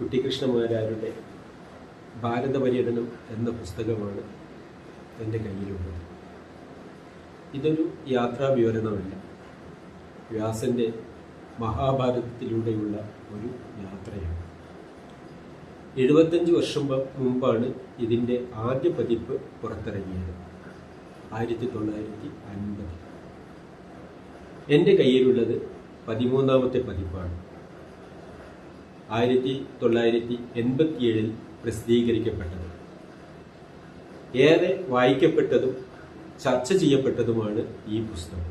കുട്ടിക്കൃഷ്ണമാരാരുടെ ഭാരത പര്യടനം എന്ന പുസ്തകമാണ് എന്റെ കയ്യിലുള്ളത്. ഇതൊരു യാത്രാ വിവരണമല്ല വ്യാസന്റെ മഹാഭാരതത്തിലൂടെയുള്ള ഒരു യാത്രയാണ്. എഴുപത്തഞ്ച് വർഷം മുമ്പാണ് ഇതിന്റെ ആദ്യ പതിപ്പ് പുറത്തിറങ്ങിയത്. ആയിരത്തി തൊള്ളായിരത്തി അൻപത് എന്റെ കയ്യിലുള്ളത് പതിമൂന്നാമത്തെ പതിപ്പാണ്. ആയിരത്തി തൊള്ളായിരത്തി എൺപത്തിയേഴിൽ പ്രസിദ്ധീകരിക്കപ്പെട്ടത്. ഏറെ വായിക്കപ്പെട്ടതും ചർച്ച ചെയ്യപ്പെട്ടതുമാണ് ഈ പുസ്തകം.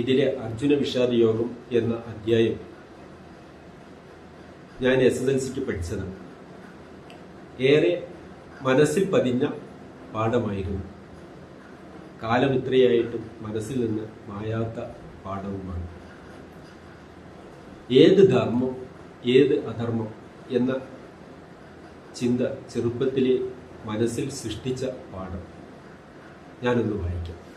ഇതിലെ അർജുന വിഷാദ യോഗം എന്ന അധ്യായം ഞാൻ എസ് എസ് എൽ സിക്ക് പഠിച്ചതാണ്. ഏറെ മനസ്സിൽ പതിഞ്ഞ പാഠമായിരുന്നു. കാലം ഇത്രയായിട്ടും മനസ്സിൽ നിന്ന് മായാത്ത പാഠവുമാണ്. ഏത് ധർമ്മം ഏത് അധർമ്മം എന്ന ചിന്ത ചെറുപ്പത്തിലെ മനസ്സിൽ സൃഷ്ടിച്ച പാഠം. ഞാനൊന്ന് വായിക്കാം.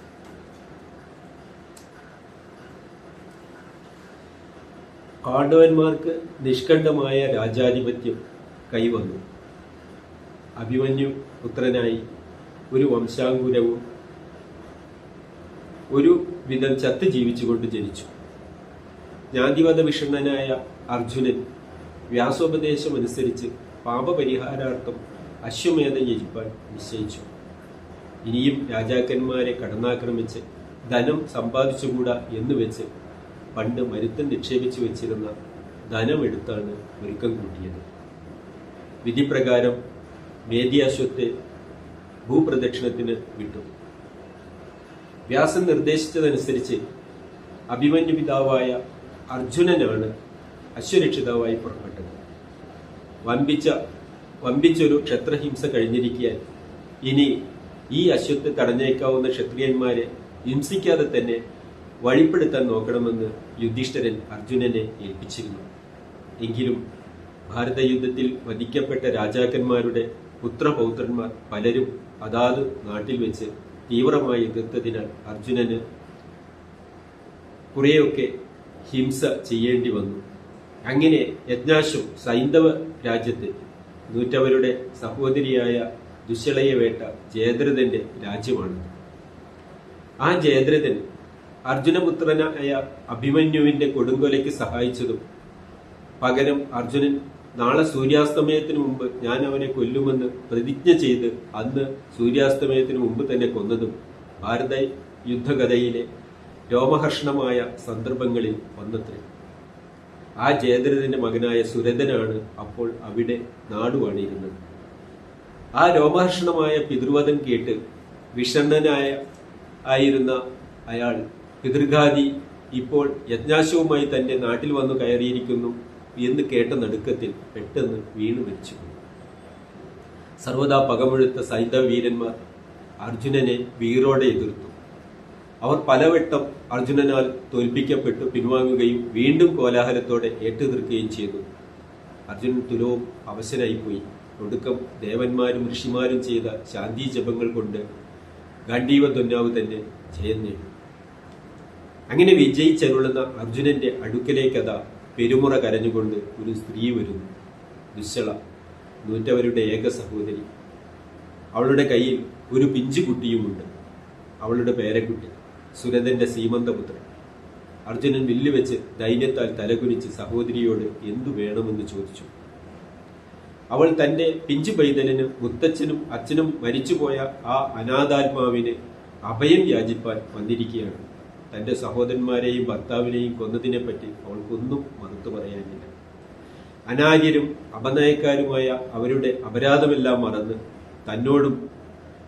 പാണ്ഡവന്മാർക്ക് നിഷ്കണ്ഠമായ രാജാധിപത്യം കൈവന്നു. അഭിമന്യു പുത്രനായി ഒരു വംശാങ്കുരവും ഒരു വിധം ചത്ത് ജീവിച്ചുകൊണ്ട് ജനിച്ചു. ജ്ഞാതിവധ വിഷണ്ണനായ അർജുനൻ വ്യാസോപദേശം അനുസരിച്ച് പാപപരിഹാരാർത്ഥം അശ്വമേധം യജിപ്പാൻ നിശ്ചയിച്ചു. ഇനിയും രാജാക്കന്മാരെ കടന്നാക്രമിച്ച് ധനം സമ്പാദിച്ചുകൂടാ എന്ന് വെച്ച് പണ്ട് മരുത്തൻ നിക്ഷേപിച്ചു വെച്ചിരുന്ന ധനമെടുത്താണ് ഒരുക്കം കൂട്ടിയത്. വിധിപ്രകാരം വേദിയാശ്വത്തെ ഭൂപ്രദക്ഷിണത്തിന് വിട്ടു. വ്യാസൻ നിർദ്ദേശിച്ചതനുസരിച്ച് അഭിമന്യു പിതാവായ അർജുനനാണ് അശ്വരക്ഷിതാവായി പുറപ്പെട്ടത്. വമ്പിച്ച വമ്പിച്ചൊരു ക്ഷത്രഹിംസ കഴിഞ്ഞിരിക്കാൻ ഇനി ഈ അശ്വത്തെ തടഞ്ഞേക്കാവുന്ന ക്ഷത്രിയന്മാരെ ഹിംസിക്കാതെ തന്നെ വഴിപ്പെടുത്താൻ നോക്കണമെന്ന് യുധിഷ്ഠിരൻ അർജുനനെ ഏൽപ്പിച്ചിരുന്നു. എങ്കിലും ഭാരതയുദ്ധത്തിൽ വധിക്കപ്പെട്ട രാജാക്കന്മാരുടെ പുത്രപൗത്രന്മാർ പലരും അതാത് നാട്ടിൽ വെച്ച് തീവ്രമായി എതിർത്തതിനാൽ അർജുനന് കുറെയൊക്കെ ഹിംസ ചെയ്യേണ്ടി വന്നു. അങ്ങനെ യജ്ഞാശു സൈന്ധവ രാജ്യത്ത് നൂറ്റവരുടെ സഹോദരിയായ ദുശ്ശളയെ വേട്ട ജയദ്രഥന്റെ രാജ്യമാണ്. ആ ജയദ്രഥൻ അർജുനപുത്രനായ അഭിമന്യുവിന്റെ കൊടുങ്കൊലയ്ക്ക് സഹായിച്ചതും പകരം അർജുനൻ നാളെ സൂര്യാസ്തമയത്തിന് മുമ്പ് ഞാൻ അവനെ കൊല്ലുമെന്ന് പ്രതിജ്ഞ ചെയ്ത് അന്ന് സൂര്യാസ്തമയത്തിന് മുമ്പ് തന്നെ കൊന്നതും ഭാരത യുദ്ധകഥയിലെ രോമഹർഷണമായ സന്ദർഭങ്ങളിൽ ഒന്നത്രേ ആ ജയദ്രഥന്റെ മകനായ സുരതനാണ് അപ്പോൾ അവിടെ നാടുവാണിരുന്നത്. ആ രോമഹർഷണമായ പിതൃവധം കേട്ട് വിഷണ്ണനായ ആയിരുന്ന അയാൾ പിതൃഘാതി ഇപ്പോൾ യജ്ഞാശവുമായി തന്റെ നാട്ടിൽ വന്നു കയറിയിരിക്കുന്നു എന്ന് കേട്ട നടുക്കത്തിൽ പെട്ടെന്ന് വീണു മരിച്ചു സർവദാ പകമൊഴുത്ത സൈന്ധവ വീരന്മാർ അർജുനനെ വീറോടെ എതിർത്തു. അവർ പലവട്ടം അർജുനനാൽ തോൽപ്പിക്കപ്പെട്ടു പിൻവാങ്ങുകയും വീണ്ടും കോലാഹലത്തോടെ ഏറ്റുതീർക്കുകയും ചെയ്തു. അർജുനൻ തുലവും അവശനായിപ്പോയി. ഒടുക്കം ദേവന്മാരും ഋഷിമാരും ചെയ്ത ശാന്തി ജപങ്ങൾ കൊണ്ട് ഗാന്ധീവ തൊന്നാവ് തന്നെ ജയം നേടി. അങ്ങനെ വിജയിച്ചരുളുന്ന അർജുനന്റെ അടുക്കലേക്കഥ പെരുമുറ കരഞ്ഞുകൊണ്ട് ഒരു സ്ത്രീ വരുന്നു. ദുശ്ശള നൂറ്റവരുടെ ഏക സഹോദരി. അവളുടെ കയ്യിൽ ഒരു പിഞ്ചുകുട്ടിയുമുണ്ട് അവളുടെ പേരക്കുട്ടി. സുരഥന്റെ സീമന്തപുത്രൻ. അർജുനൻ വില്ലുവെച്ച് ദൈന്യത്താൽ തലകുനിച്ച് സഹോദരിയോട് എന്തു വേണമെന്ന് ചോദിച്ചു. അവൾ തന്റെ പിഞ്ചു പൈതലിന് മുത്തച്ഛനും അച്ഛനും മരിച്ചുപോയ ആ അനാഥാത്മാവിന് അഭയം യാചിപ്പാൻ വന്നിരിക്കുകയാണ്. തന്റെ സഹോദരന്മാരെയും ഭർത്താവിനെയും കൊന്നതിനെപ്പറ്റി അവൾക്കൊന്നും മറുത്തു പറയാനില്ല. അനാര്യരും അപനയക്കാരുമായ അവരുടെ അപരാധമെല്ലാം മറന്ന് തന്നോടും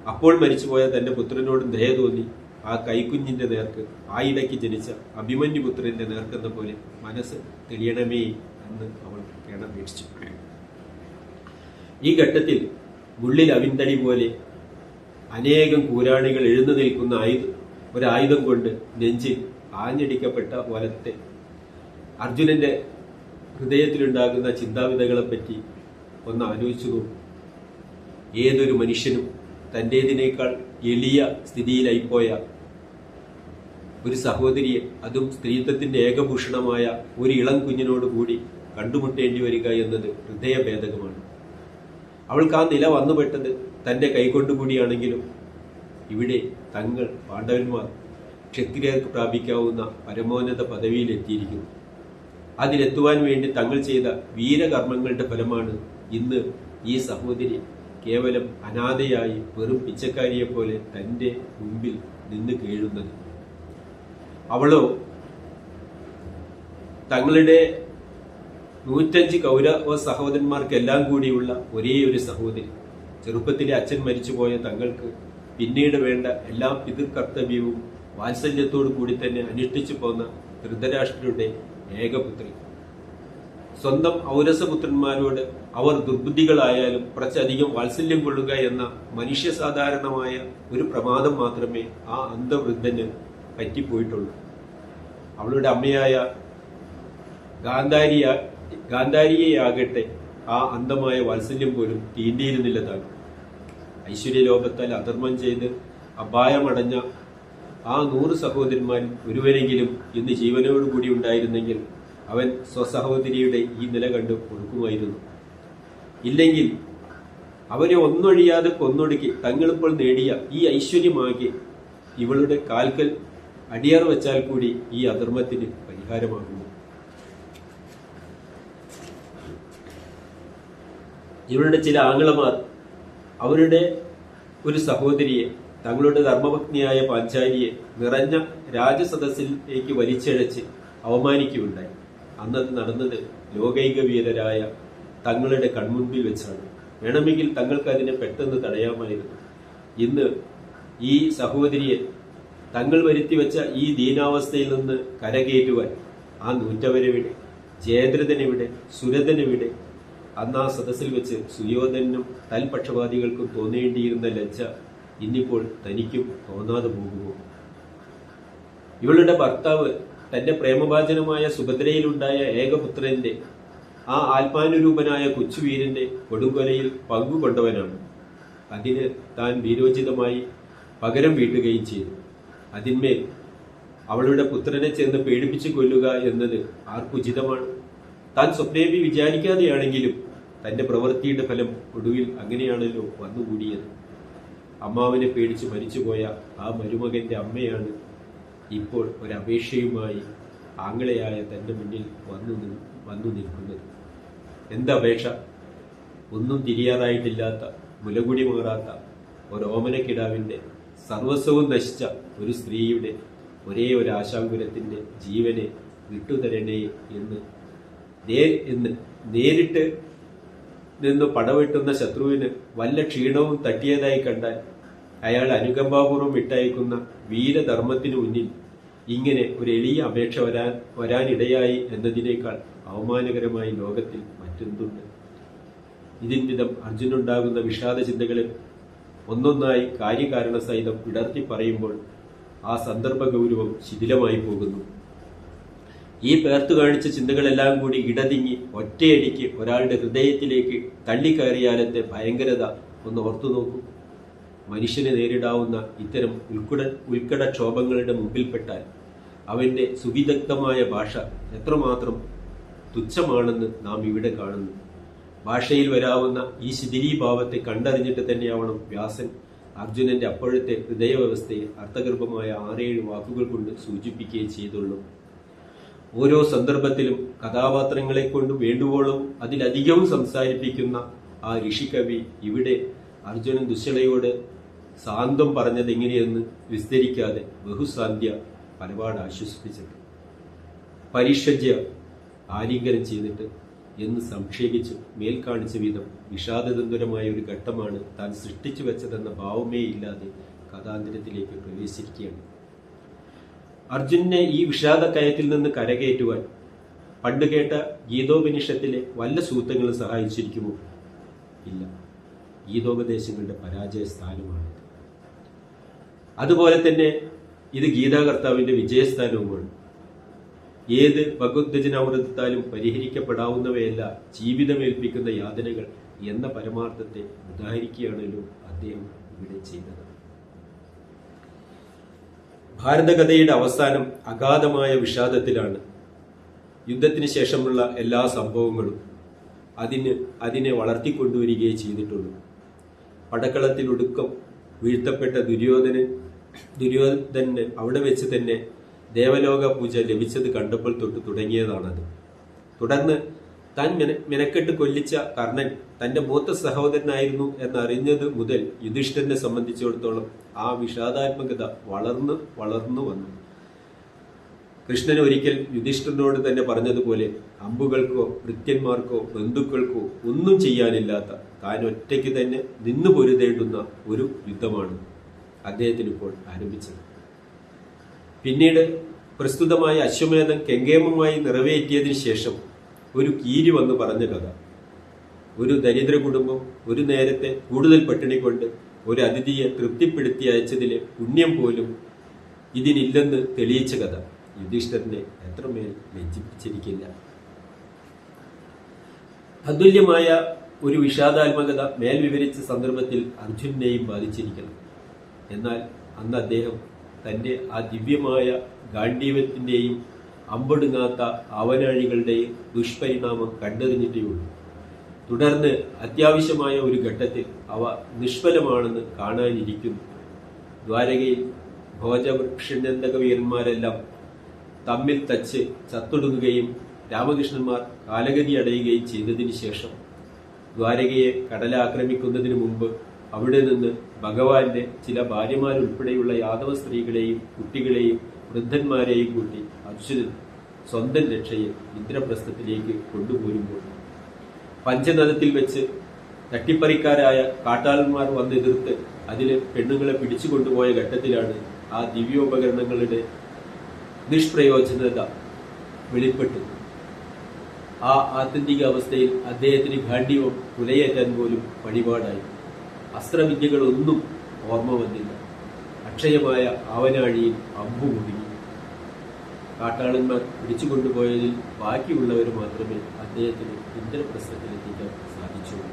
അപ്പോൾ മരിച്ചുപോയ തന്റെ പുത്രനോടും ദയ തോന്നി ആ കൈക്കുഞ്ഞിന്റെ നേർക്ക് ആ ഇടയ്ക്ക് ജനിച്ച അഭിമന്യുപുത്രന്റെ നേർക്കെന്ന പോലെ മനസ്സ് തെളിയണമേ എന്ന് അവൾ കിണപേക്ഷിച്ചു ഈ ഘട്ടത്തിൽ ഉള്ളിൽ അവിന്തടി പോലെ അനേകം കൂരാണികൾ എഴുന്നു നിൽക്കുന്ന ആയുധം ഒരായുധം കൊണ്ട് നെഞ്ചിൽ ആഞ്ഞടിക്കപ്പെട്ട വലത്തെ അർജുനന്റെ ഹൃദയത്തിലുണ്ടാകുന്ന ചിന്താവിധകളെപ്പറ്റി ഒന്ന് ആലോചിച്ചു നോക്കും. ഏതൊരു മനുഷ്യനും തന്റേതിനേക്കാൾ എളിയ സ്ഥിതിയിലായിപ്പോയ ഒരു സഹോദരിയെ അതും സ്ത്രീത്വത്തിന്റെ ഏകഭൂഷണമായ ഒരു ഇളം കുഞ്ഞിനോട് കൂടി കണ്ടുമുട്ടേണ്ടി വരിക എന്നത് ഹൃദയഭേദകമാണ്. അവൾക്ക് ആ നില വന്നുപെട്ടത് തന്റെ കൈകൊണ്ടുകൂടിയാണെങ്കിലും ഇവിടെ തങ്ങൾ പാണ്ഡവന്മാർ ക്ഷത്രിയർക്ക് പ്രാപിക്കാവുന്ന പരമോന്നത പദവിയിലെത്തിയിരിക്കുന്നു. അതിലെത്തുവാൻ വേണ്ടി തങ്ങൾ ചെയ്ത വീരകർമ്മങ്ങളുടെ ഫലമാണ് ഇന്ന് ഈ സഹോദരി കേവലം അനാഥയായി വെറും പിച്ചക്കാരിയെപ്പോലെ തന്റെ മുമ്പിൽ നിന്ന് കേഴുന്നത്. അവളോ? തങ്ങളുടെ നൂറ്റഞ്ച് കൗരവ സഹോദരന്മാർക്കെല്ലാം കൂടിയുള്ള ഒരേ ഒരു സഹോദരി. ചെറുപ്പത്തിലെ അച്ഛൻ മരിച്ചുപോയ തങ്ങൾക്ക് പിന്നീട് വേണ്ട എല്ലാ പിതൃകർത്തവ്യവും വാത്സല്യത്തോടു കൂടി തന്നെ അനുഷ്ഠിച്ചു പോന്ന ധൃതരാഷ്ട്രയുടെ ഏകപുത്രി. സ്വന്തം ഔരസപുത്രന്മാരോട് അവർ ദുർബുദ്ധികളായാലും കുറച്ചധികം വാത്സല്യം കൊള്ളുക എന്ന മനുഷ്യസാധാരണമായ ഒരു പ്രമാദം മാത്രമേ ആ അന്ധവൃദ്ധന് പറ്റിപ്പോയിട്ടുള്ളൂ. അവളുടെ അമ്മയായ ഗാന്ധാരിയ ഗാന്ധാരിയെയാകട്ടെ ആ അന്ധമായ വാത്സല്യം പോലും തീണ്ടിയിരുന്നില്ല താൻ ഐശ്വര്യലോകത്താൽ അധർമ്മം ചെയ്ത് അപായമടഞ്ഞ ആ നൂറ് സഹോദരന്മാരിൽ ഒരുവരെങ്കിലും ഇന്ന് ജീവനോടുകൂടി ഉണ്ടായിരുന്നെങ്കിൽ അവൻ സ്വസഹോദരിയുടെ ഈ നില കണ്ട് കൊടുക്കുമായിരുന്നു ഇല്ലെങ്കിൽ അവരെ ഒന്നൊഴിയാതെ കൊന്നൊടുക്കി തങ്ങളിപ്പോൾ നേടിയ ഈ ഐശ്വര്യമാകെ ഇവളുടെ കാൽക്കൽ അടിയാർ വെച്ചാൽ കൂടി ഈ അധർമ്മത്തിന് പരിഹാരമാകുന്നു. ഇവരുടെ ചില ആംഗളമാർ അവരുടെ ഒരു സഹോദരിയെ തങ്ങളുടെ ധർമ്മപത്നിയായ പാഞ്ചാലിയെ നിറഞ്ഞ രാജസദസ്സിലേക്ക് വലിച്ചഴച്ച് അവമാനിക്കുകയുണ്ടായി. അന്നത് നടന്നത് ലോകൈക വീരരായ തങ്ങളുടെ കൺമുൻപിൽ വെച്ചാണ്. വേണമെങ്കിൽ തങ്ങൾക്ക് അതിനെ പെട്ടെന്ന് തടയാമായിരുന്നു. ഇന്ന് ഈ സഹോദരിയെ തങ്ങൾ വരുത്തിവെച്ച ഈ ദീനാവസ്ഥയിൽ നിന്ന് കരകയറ്റുവാൻ ആ നൂറ്റവരെവിടെ? ജയദ്രഥനെവിടെ സുരതനെവിടെ? അന്ന് ആ സദസ്സിൽ വെച്ച് സുയോധനും തൽപക്ഷപാതികൾക്കും തോന്നേണ്ടിയിരുന്ന ലജ്ജ ഇന്നിപ്പോൾ തനിക്കും തോന്നാതെ പോകുമോ? ഇവളുടെ ഭർത്താവ് തന്റെ പ്രേമഭാചനമായ സുഭദ്രയിലുണ്ടായ ഏകപുത്രന്റെ ആ ആത്മാനുരൂപനായ കൊച്ചുവീരന്റെ കൊടുങ്കൊലയിൽ പങ്കുകൊണ്ടവനാണ്. അതിന് താൻ വീരോചിതമായി പകരം വീട്ടുകയും ചെയ്തു. അതിന്മേൽ അവളുടെ പുത്രനെ ചെന്ന് പേടിപ്പിച്ചു കൊല്ലുക എന്നത് ആർക്കുചിതമാണ് താൻ സ്വപ്നേബി വിചാരിക്കാതെയാണെങ്കിലും തന്റെ പ്രവൃത്തിയുടെ ഫലം ഒടുവിൽ അങ്ങനെയാണല്ലോ വന്നുകൂടിയത്. അമ്മാവനെ പേടിച്ച് മരിച്ചുപോയ ആ മരുമകന്റെ അമ്മയാണ് ഇപ്പോൾ ഒരപേക്ഷയുമായി ആംഗളയായ തന്റെ മുന്നിൽ വന്നു വന്നു നിൽക്കുന്നത്. എന്തപേക്ഷ ഒന്നും തിരിയാറായിട്ടില്ലാത്ത മുലകുടി മാറാത്ത ഒരു ഓമനക്കിടാവിന്റെ സർവസ്വവും നശിച്ച ഒരു സ്ത്രീയുടെ ഒരേ ഒരു ആശാങ്കുരത്തിന്റെ ജീവനെ വിട്ടുതരണേ എന്ന് നേ- എന്ന് നേരിട്ട് നിന്ന് പടവെട്ടുന്ന ശത്രുവിന് വല്ല ക്ഷീണവും തട്ടിയതായി കണ്ടാൽ അയാൾ അനുകമ്പാപൂർവം വിട്ടയക്കുന്ന വീരധർമ്മത്തിനു മുന്നിൽ ഇങ്ങനെ ഒരു എളിയ അപേക്ഷ വരാൻ വരാനിടയായി എന്നതിനേക്കാൾ അവമാനകരമായി ലോകത്തിൽ മറ്റെന്തുണ്ട്? ഇതിൻ വിധം അർജുനുണ്ടാകുന്ന വിഷാദ ചിന്തകളെ ഒന്നൊന്നായി കാര്യകാരണ സഹിതം വിടർത്തി പറയുമ്പോൾ ആ സന്ദർഭ ഗൗരവം ശിഥിലമായി പോകുന്നു. ഈ പേർത്തു കാണിച്ച ചിന്തകളെല്ലാം കൂടി ഇടതിങ്ങി ഒറ്റയടിക്ക് ഒരാളുടെ ഹൃദയത്തിലേക്ക് തള്ളിക്കയറിയാലത്തെ ഭയങ്കരത ഒന്ന് ഓർത്തു നോക്കൂ. മനുഷ്യനെ നേരിടാവുന്ന ഇത്തരം ഉൾക്കട ഉൾക്കടക്ഷോഭങ്ങളുടെ മുമ്പിൽപ്പെട്ടാൽ അവന്റെ സുവിദഗ്ധമായ ഭാഷ എത്രമാത്രം തുച്ഛമാണെന്ന് നാം ഇവിടെ കാണുന്നു. ഭാഷയിൽ വരാവുന്ന ഈ ശിഥിലീഭാവത്തെ കണ്ടറിഞ്ഞിട്ട് തന്നെയാവണം വ്യാസൻ അർജുനന്റെ അപ്പോഴത്തെ ഹൃദയവ്യവസ്ഥയെ അർത്ഥഗർഭമായ ആറേഴ് വാക്കുകൾ കൊണ്ട് സൂചിപ്പിക്കുകയും ചെയ്തുള്ളൂ. ഓരോ സന്ദർഭത്തിലും കഥാപാത്രങ്ങളെ കൊണ്ട് വേണ്ടുവോളം അതിലധികം സംസാരിപ്പിക്കുന്ന ആ ഋഷികവി ഇവിടെ അർജുനൻ ദുശ്ശളയോട് സാന്തം പറഞ്ഞത് എങ്ങനെയെന്ന് വിസ്തരിക്കാതെ ബഹുസാന്ധ്യ പലപാട് ആശ്വസിപ്പിച്ചിട്ട് പരിഷജ്യ ആലിംഗനം ചെയ്തിട്ട് എന്ന് സംക്ഷേപിച്ച് മേൽ കാണിച്ച വിധം വിഷാദതന്തുരമായ ഒരു ഘട്ടമാണ് താൻ സൃഷ്ടിച്ചു വെച്ചതെന്ന ഭാവമേ ഇല്ലാതെ കഥാന്തരത്തിലേക്ക് പ്രവേശിക്കുകയാണ് അർജുനെ ഈ വിഷാദക്കയത്തിൽ നിന്ന് കരകയറ്റുവാൻ പണ്ട് കേട്ട ഗീതോപനിഷത്തിലെ വല്ല സൂത്രങ്ങളും സഹായിച്ചിരിക്കുമോ? ഇല്ല. ഗീതോപദേശങ്ങളുടെ പരാജയ സ്ഥാനമാണ്. അതുപോലെ തന്നെ ഇത് ഗീതാകർത്താവിന്റെ വിജയസ്ഥാനവുമാണ്. ഏത് ഭഗവദ്വചനാമൃതത്താലും പരിഹരിക്കപ്പെടാവുന്നവയല്ല ജീവിതമേൽപ്പിക്കുന്ന യാതനകൾ എന്ന പരമാർത്ഥത്തെ ഉദാഹരിക്കുകയാണല്ലോ അദ്ദേഹം ഇവിടെ ചെയ്തത്. ഭാരതകഥയുടെ അവസാനം അഗാധമായ വിഷാദത്തിലാണ് യുദ്ധത്തിന് ശേഷമുള്ള എല്ലാ സംഭവങ്ങളും അതിന് അതിനെ വളർത്തിക്കൊണ്ടുവരികയേ ചെയ്തിട്ടുള്ളൂ. പടക്കളത്തിലൊടുക്കം വീഴ്ത്തപ്പെട്ട ദുര്യോധനൻ ദുര്യോധനന് അവിടെ വെച്ച് തന്നെ ദേവലോക പൂജ ലഭിച്ചത് കണ്ടപ്പോൾ തൊട്ട് തുടങ്ങിയതാണത്. തുടർന്ന് താൻ മിനക്കെട്ട് കൊല്ലിച്ച കർണൻ തന്റെ മൂത്ത സഹോദരനായിരുന്നു എന്നറിഞ്ഞത് മുതൽ യുധിഷ്ഠിരനെ സംബന്ധിച്ചിടത്തോളം ആ വിഷാദാത്മകത വളർന്ന് വളർന്നു വന്നു. കൃഷ്ണൻ ഒരിക്കൽ യുധിഷ്ഠിരനോട് തന്നെ പറഞ്ഞതുപോലെ അമ്പുകൾക്കോ ഭൃത്യന്മാർക്കോ ബന്ധുക്കൾക്കോ ഒന്നും ചെയ്യാനില്ലാത്ത താൻ ഒറ്റയ്ക്ക് തന്നെ നിന്നു പൊരുതേണ്ടുന്ന ഒരു യുദ്ധമാണ് അദ്ദേഹത്തിന് ഇപ്പോൾ ആരംഭിച്ചത്. പിന്നീട് പ്രസ്തുതമായ അശ്വമേധം കെങ്കേമമായി നിറവേറ്റിയതിനു ശേഷം ഒരു കീരി വന്ന് പറഞ്ഞ കഥ. ഒരു ദരിദ്ര കുടുംബം ഒരു നേരത്തെ കൂടുതൽ പട്ടിണി കൊണ്ട് ഒരു അതിഥിയെ തൃപ്തിപ്പെടുത്തി അയച്ചതിലെ പുണ്യം പോലും ഇതിനില്ലെന്ന് തെളിയിച്ച കഥ. യുധിഷ്ഠരനെ എത്രമേൽ ലജ്ജിപ്പിച്ചിരിക്കില്ല. അതുല്യമായ ഒരു വിഷാദാത്മകത മേൽ വിവരിച്ച സന്ദർഭത്തിൽ അർജുനെയും ബാധിച്ചിരിക്കണം. എന്നാൽ അന്ന് അദ്ദേഹം തന്റെ ആ ദിവ്യമായ ഗാന്ഡീവത്തിന്റെയും അമ്പൊടുങ്ങാത്ത അവനാഴികളുടെയും ദുഷ്പരിണാമം കണ്ടറിഞ്ഞിട്ടേയുള്ളൂ തുടർന്ന് അത്യാവശ്യമായ ഒരു ഘട്ടത്തിൽ അവ നിഷ്ഫലമാണെന്ന് കാണാനിരിക്കുന്നു. ദ്വാരകയിൽ ഭോജവൃക്ഷനന്ദക വീരന്മാരെല്ലാം തമ്മിൽ തച്ച് ചത്തൊടുങ്ങുകയും രാമകൃഷ്ണന്മാർ കാലഗതി അടയുകയും ചെയ്തതിനു ശേഷം ദ്വാരകയെ കടലാക്രമിക്കുന്നതിനു മുമ്പ് അവിടെ നിന്ന് ഭഗവാന്റെ ചില ഭാര്യമാരുൾപ്പെടെയുള്ള യാദവ സ്ത്രീകളെയും കുട്ടികളെയും വൃദ്ധന്മാരെയും കൂട്ടി അർജുനൻ സ്വന്തം രക്ഷയെ ഇന്ദ്രപ്രസ്ഥത്തിലേക്ക് കൊണ്ടുപോരുമ്പോൾ പഞ്ചനദത്തിൽ വെച്ച് തട്ടിപ്പറിക്കാരായ കാട്ടാളന്മാർ വന്നെതിർത്ത് അതിൽ പെണ്ണുങ്ങളെ പിടിച്ചു കൊണ്ടുപോയ ഘട്ടത്തിലാണ് ആ ദിവ്യോപകരണങ്ങളുടെ നിഷ്പ്രയോജനത വെളിപ്പെട്ടത്. ആ ആത്യന്തിക അവസ്ഥയിൽ അദ്ദേഹത്തിന് ഗാഠ്യവും പുലയേറ്റാൻ പോലും വഴിപാടായി. അസ്ത്രവിദ്യകളൊന്നും ഓർമ്മ വന്നില്ല. അക്ഷയമായ ആവനാഴിയിൽ അമ്പു കുടുങ്ങി കാട്ടാളന്മാർ പിടിച്ചുകൊണ്ടുപോയതിൽ ബാക്കിയുള്ളവർ മാത്രമേ അദ്ദേഹത്തിന് ഇന്ദ്രപ്രസ്ഥത്തിലെത്തിക്കാൻ സാധിച്ചുള്ളൂ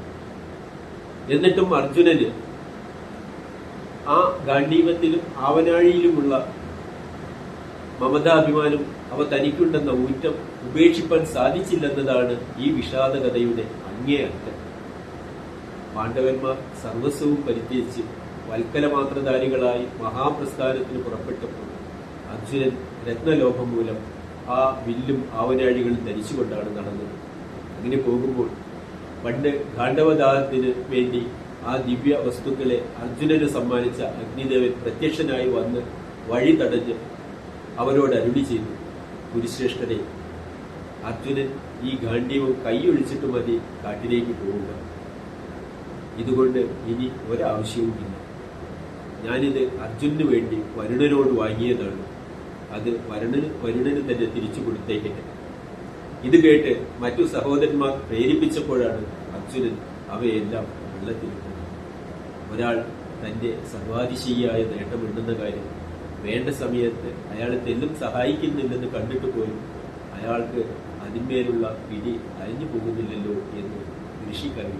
എന്നിട്ടും അർജുനന് ആ ഗാന്ധീവത്തിലും ആവനാഴിയിലുമുള്ള മമതാഭിമാനം അവ തനിക്കുണ്ടെന്ന ഊറ്റം ഉപേക്ഷിപ്പാൻ സാധിച്ചില്ലെന്നതാണ് ഈ വിഷാദകഥയുടെ അങ്ങേയറ്റം പാണ്ഡവന്മാർ സർവസ്വവും പരിത്യജിച്ച് വൽക്കലമാത്രധാരികളായി മഹാപ്രസ്ഥാനത്തിന് പുറപ്പെട്ടപ്പോൾ അർജുനൻ രത്നലോഭം മൂലം ആ വില്ലും ആവനാഴികളും ധരിച്ചുകൊണ്ടാണ് നടന്നത്. അങ്ങനെ പോകുമ്പോൾ പണ്ട് ഗാണ്ഡവദാഹത്തിന് വേണ്ടി ആ ദിവ്യ വസ്തുക്കളെ അർജുനന് സമ്മാനിച്ച അഗ്നിദേവൻ പ്രത്യക്ഷനായി വന്ന് വഴി തടഞ്ഞ് അവരോട് അരുളി ചെയ്തു ഗുരുശ്രേഷ്ഠനെ അർജുനൻ ഈ ഗാന്ഡ്യവും കൈയൊഴിച്ചിട്ട് മതി കാട്ടിലേക്ക് പോവുക. ഇതുകൊണ്ട് ഇനി ഒരാവശ്യവുമില്ല ഞാനിത് അർജുനന് വേണ്ടി വരുണനോട് വാങ്ങിയതാണ്. അത് വരുണന് വരുണന് തന്നെ തിരിച്ചു കൊടുത്തേക്കട്ടെ. ഇത് കേട്ട് മറ്റു സഹോദരന്മാർ പ്രേരിപ്പിച്ചപ്പോഴാണ് അർജുനൻ അവയെല്ലാം വെള്ളത്തിലിട്ടത്. ഒരാൾ തന്റെ സർവാതിശയിയായ നേട്ടമുണ്ടെന്ന കാര്യം വേണ്ട സമയത്ത് അയാളെ തെല്ലും സഹായിക്കുന്നില്ലെന്ന് കണ്ടിട്ട് പോലും അയാൾക്ക് അതിന്മേലുള്ള പിടി അഴിഞ്ഞു പോകുന്നില്ലല്ലോ എന്ന് ഋഷിക്കവി